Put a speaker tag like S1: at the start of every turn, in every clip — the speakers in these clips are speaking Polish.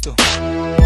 S1: gusto.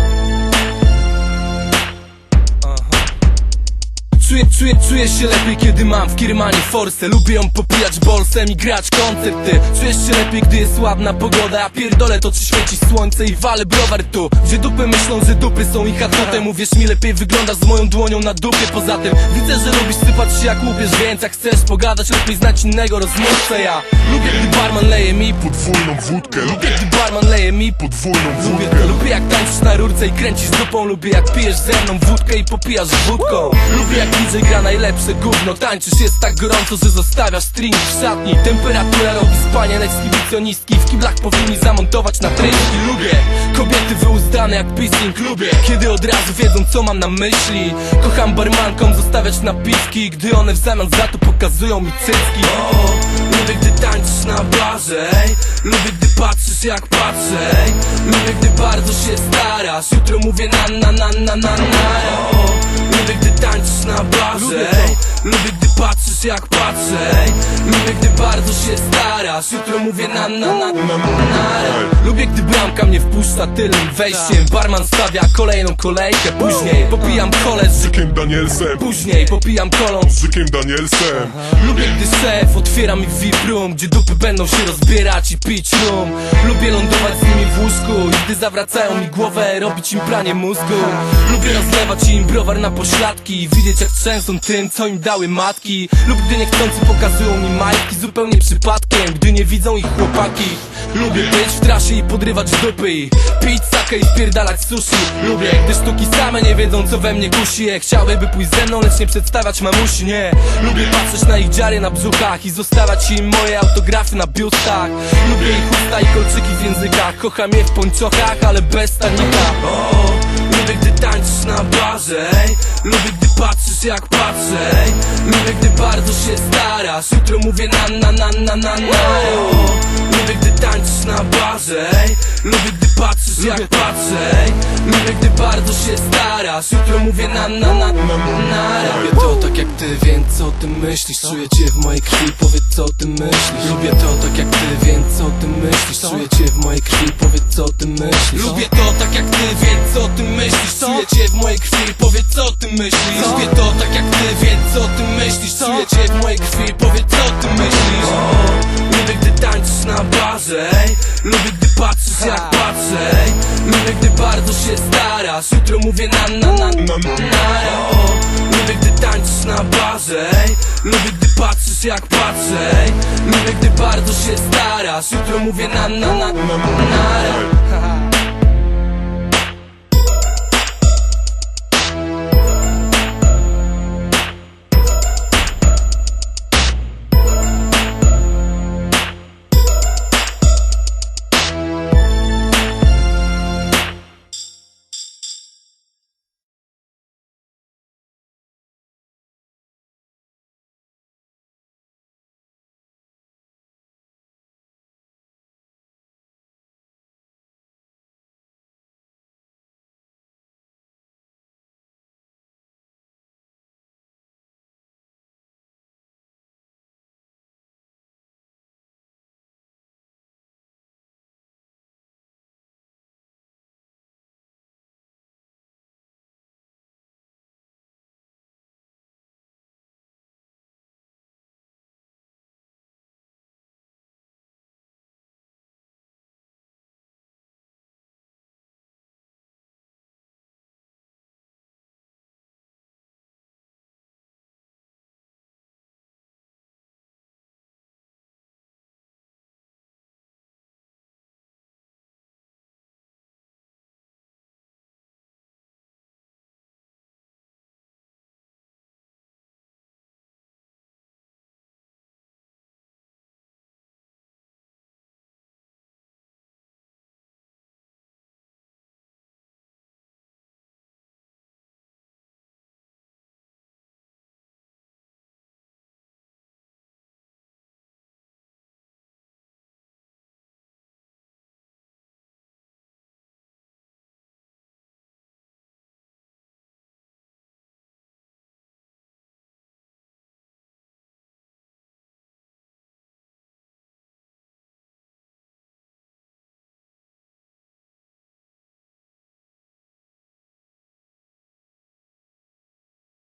S1: Czuję, czuję, czuję się lepiej, kiedy mam w kiermanie forsę. Lubię ją popijać bolsem i grać koncerty. Czujesz się lepiej, gdy jest ładna pogoda. Ja pierdolę to, czy świeci słońce i walę browar tu. Gdzie dupy myślą, że dupy są ich atutem Uwierz mi, lepiej wyglądasz z moją dłonią na dupie. Poza tym widzę, że lubisz sypać się jak łupiesz Więc jak chcesz pogadać, lepiej znać innego rozmówcę Ja. Lubię, gdy barman leje mi
S2: Podwójną wódkę,
S1: Lubię, gdy barman leje mi
S2: podwójną
S1: Lubię
S2: wódkę.
S1: To, lubię jak tańczysz na rurce i kręcisz dupą. Lubię jak pijesz ze mną wódkę i popijasz wódką. Lubię jak DJ gra najlepsze gówno. Tańczysz jest tak gorąco, że zostawiasz string w szatni. Temperatura robi spanie na ekshibicjonistki W kiblach powinni zamontować naprężki Lubię kobiety wyuzdane jak pissing Lubię, kiedy od razu wiedzą co mam na myśli. Kocham barmankom zostawiać napiwki Gdy one w zamian za to pokazują mi cycki. O, Lubię gdy tańczysz na barze. Lubię gdy patrzysz jak patrzę. Lubię gdy bardzo się starasz. Jutro mówię na na na na na na o, jak patrzę ej. Lubię gdy bardzo się starasz Jutro mówię na na na na na na Lubię gdy bramka mnie wpuszcza tylnym wejściem. Barman stawia kolejną kolejkę. Później popijam kole z
S2: Żykiem Danielsem,
S1: Później popijam kolą
S2: z Żykiem Danielsem.
S1: Lubię gdy szef otwiera mi VIP room Gdzie dupy będą się rozbierać i pić rum. Lubię lądować z nimi w łóżku I gdy zawracają mi głowę robić im pranie mózgu. Lubię rozlewać im browar na pośladki I widzieć jak trzęsą tym co im dały matki. Lub gdy niechcący pokazują mi majtki Zupełnie przypadkiem, gdy nie widzą ich chłopaki. Lubię być w trasie i podrywać dupy pić sakę i wpierdalać sushi. Lubię, gdy sztuki same nie wiedzą co we mnie kusi. Je Chciałyby pójść ze mną, lecz nie przedstawiać mamusi, nie. Lubię patrzeć na ich dziary na brzuchach I zostawiać im moje autografy na biustach Lubię ich usta i kolczyki w językach. Kocham je w pończochach, ale bez stanika o, Lubię gdy tańczysz na barze. Lubię gdy patrzysz jak patrzę Lubię gdy bardzo się starasz. Jutro mówię na na na na na na. O, Lubię gdy tańczysz na barze. Ej. Lubię gdy patrzysz jak patrzę. Ej. Lubię gdy bardzo się starasz. Jutro mówię na na na na na. Lubię to tak jak ty, więc co o tym myślisz? Czuję cię w mojej krwi, powiedz co o tym myślisz? Lubię to tak jak ty, więc co o tym myślisz Czuję cię w mojej krwi, powiedz co o tym myślisz? Lubię to tak jak ty, więc co o tym myślisz? Czuję cię w mojej krwi, powiedz co o tym myślisz Lubię to tak jak ty, więc co o tym myślisz Czuję cię w mojej krwi, powiedz co o tym myślisz Lubię gdy tańczysz na barze ej. Lubię gdy patrzysz jak patrzę ej. Lubię gdy bardzo się starasz Jutro mówię na na na na na o, Lubię gdy tańczysz na barze ej. Lubię gdy patrzysz jak patrzę ej. Lubię gdy bardzo się starasz Jutro mówię na na na na na